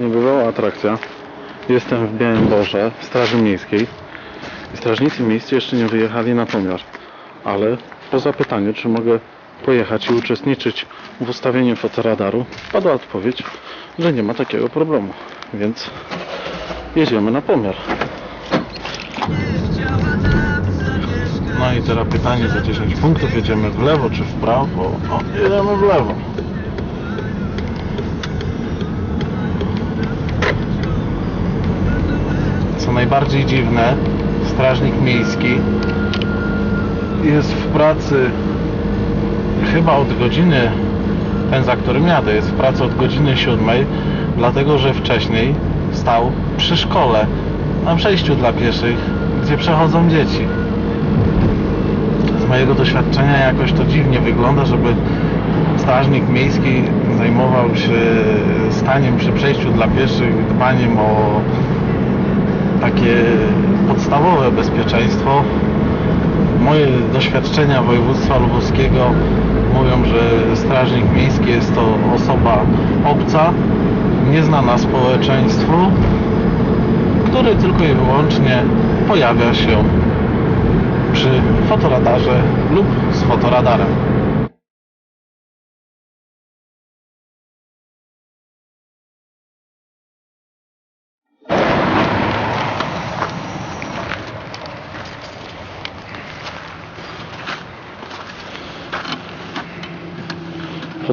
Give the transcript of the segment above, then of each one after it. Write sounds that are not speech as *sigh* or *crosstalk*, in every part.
niebywała atrakcja. Jestem w Białym Boże, w Straży Miejskiej. Strażnicy miejscy jeszcze nie wyjechali na pomiar. Ale po zapytaniu, czy mogę pojechać i uczestniczyć w ustawieniu fotoradaru, padła odpowiedź, że nie ma takiego problemu. Więc jedziemy na pomiar. No i teraz pytanie za 10 punktów. Jedziemy w lewo czy w prawo? O, jedziemy w lewo. Najbardziej dziwne, strażnik miejski jest w pracy chyba od godziny, ten za którym jadę, jest w pracy od godziny 7, dlatego że wcześniej stał przy szkole na przejściu dla pieszych, gdzie przechodzą dzieci. Z mojego doświadczenia jakoś to dziwnie wygląda, żeby strażnik miejski zajmował się staniem przy przejściu dla pieszych, dbaniem o takie podstawowe bezpieczeństwo. Moje doświadczenia województwa lubuskiego mówią, że strażnik miejski jest to osoba obca, nieznana społeczeństwu, który tylko i wyłącznie pojawia się przy fotoradarze lub z fotoradarem.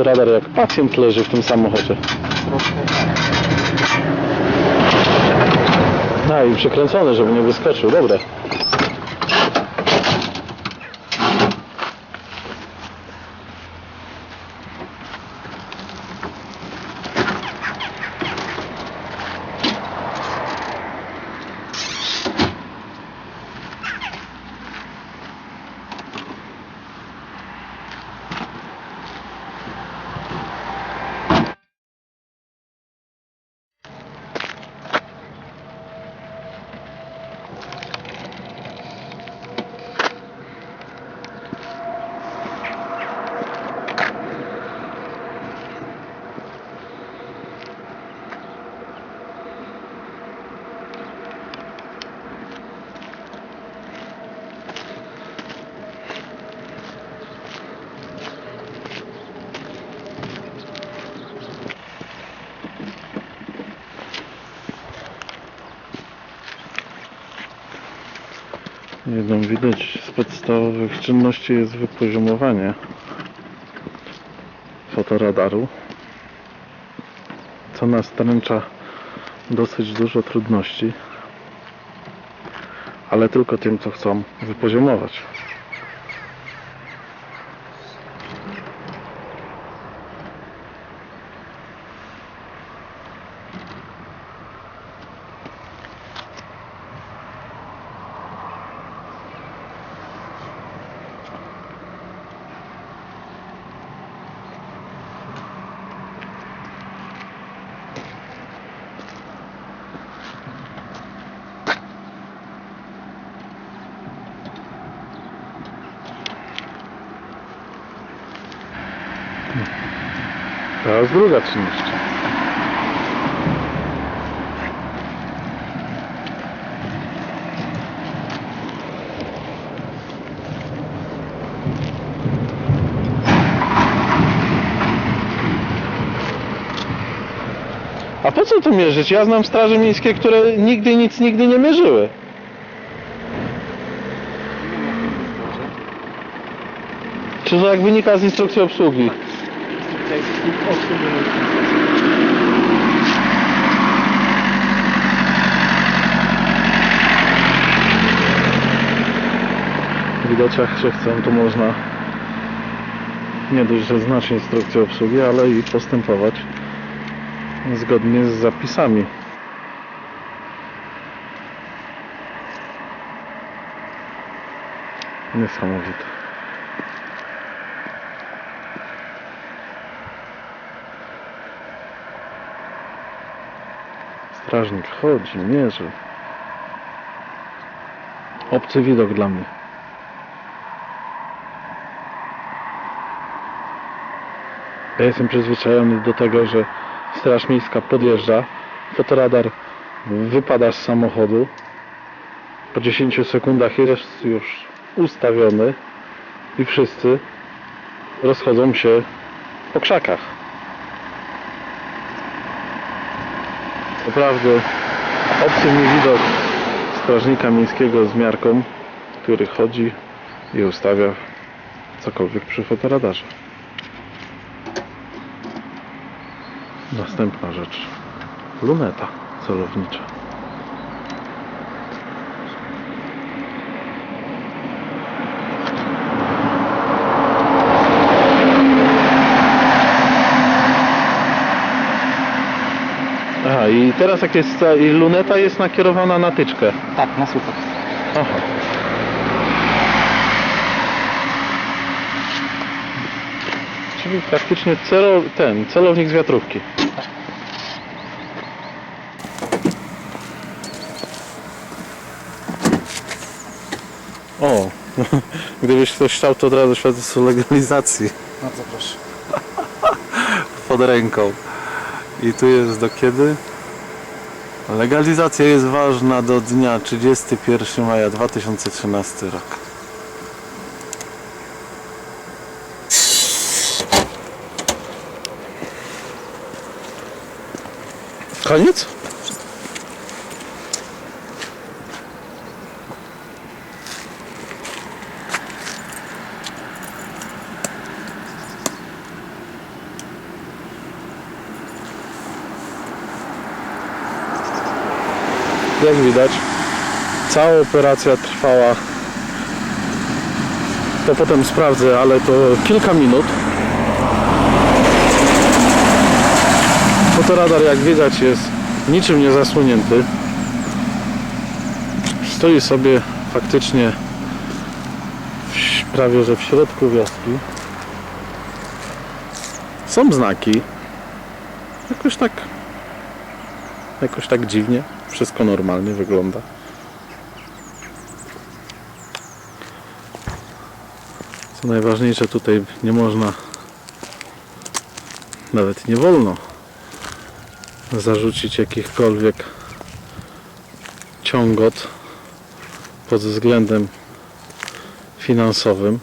Fotoradar jak pacjent leży w tym samochodzie. No i przykręcony, żeby nie wyskoczył. Dobre. Jedną widać z podstawowych czynności jest wypoziomowanie fotoradaru, co nastręcza dosyć dużo trudności, ale tylko tym, co chcą wypoziomować. Teraz druga czynność. A po co tu mierzyć? Ja znam straże miejskie, które nigdy nic nigdy nie mierzyły. Czy to jak wynika z instrukcji obsługi? Widać jak się chcą, to można nie dość, że znać instrukcję obsługi, ale i postępować zgodnie z zapisami. Niesamowite. Strażnik chodzi, mierzy. Obcy widok dla mnie. Ja jestem przyzwyczajony do tego, że Straż Miejska podjeżdża, fotoradar wypada z samochodu. Po 10 sekundach jest już ustawiony i wszyscy rozchodzą się po krzakach. Naprawdę obcy mi widok strażnika miejskiego z miarką, który chodzi i ustawia cokolwiek przy fotoradarze. Następna rzecz. Luneta celownicza. Aha, i teraz jak jest i luneta jest nakierowana na tyczkę. Tak, na słupek. Aha. Czyli praktycznie celo, ten, celownik z wiatrówki. O, *laughs* gdybyś ktoś chciał, to od razu świadectwo legalizacji Bardzo proszę. *laughs* pod ręką. I tu jest do kiedy? Legalizacja jest ważna do dnia 31 maja 2013 rok. Koniec? Jak widać, cała operacja trwała. To potem sprawdzę, ale to kilka minut. Fotoradar, jak widać, jest niczym nie zasłonięty. Stoi sobie faktycznie prawie że w środku wioski. Są znaki. Jakoś tak jakoś tak dziwnie. Wszystko normalnie wygląda. Co najważniejsze, tutaj nie można, nawet nie wolno zarzucić jakichkolwiek ciągot pod względem finansowym.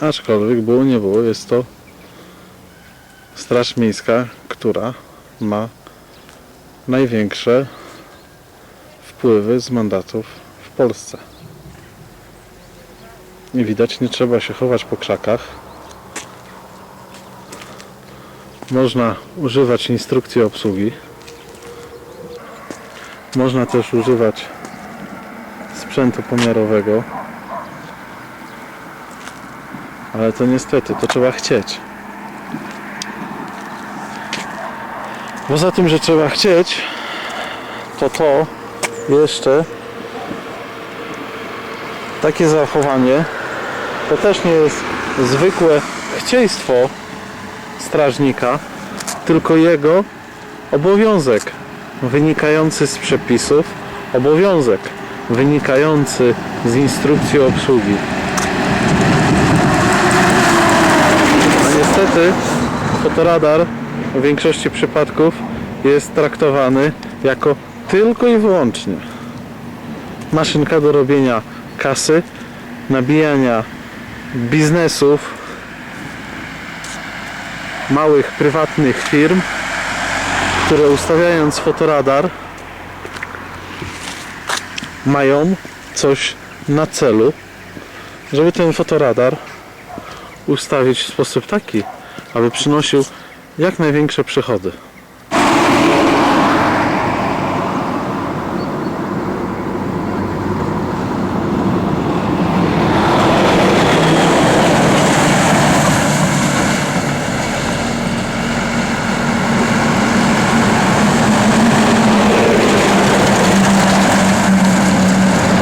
Aczkolwiek było nie było, jest to Straż Miejska, która ma największe wpływy z mandatów w Polsce. I widać, nie trzeba się chować po krzakach. Można używać instrukcji obsługi. Można też używać sprzętu pomiarowego. Ale to niestety, to trzeba chcieć. Poza tym, że trzeba chcieć, to to jeszcze takie zachowanie to też nie jest zwykłe chcieństwo strażnika, tylko jego obowiązek wynikający z przepisów, obowiązek wynikający z instrukcji obsługi. A niestety fotoradar w większości przypadków jest traktowany jako tylko i wyłącznie maszynka do robienia kasy, nabijania biznesów małych prywatnych firm, które ustawiając fotoradar mają coś na celu, żeby ten fotoradar ustawić w sposób taki, aby przynosił jak największe przychody.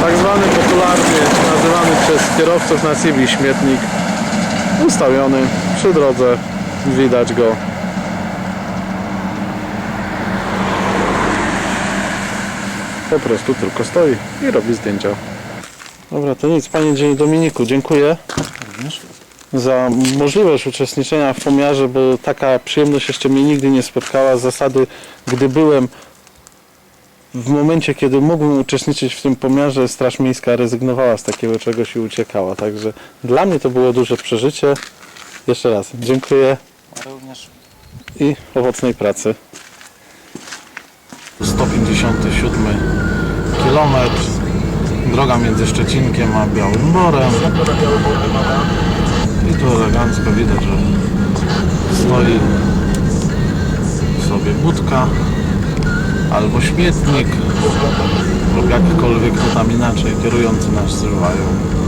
Tak kierowców na CV śmietnik ustawiony przy drodze, widać go. Po prostu tylko stoi i robi zdjęcia. Dobra, to nic, panie Dzień Dominiku, dziękuję. Za możliwość uczestniczenia w pomiarze, bo taka przyjemność jeszcze mnie nigdy nie spotkała. Z zasady, gdy byłem w momencie, kiedy mógłbym uczestniczyć w tym pomiarze, Straż Miejska rezygnowała z takiego czegoś i uciekała. Także dla mnie to było duże przeżycie. Jeszcze raz dziękuję Również i owocnej pracy. 157 kilometr. Droga między Szczecinkiem a Białym Borem. I tu elegancko widać, że stoi sobie budka albo śmietnik lub jakkolwiek to tam inaczej kierujący nas wzywają.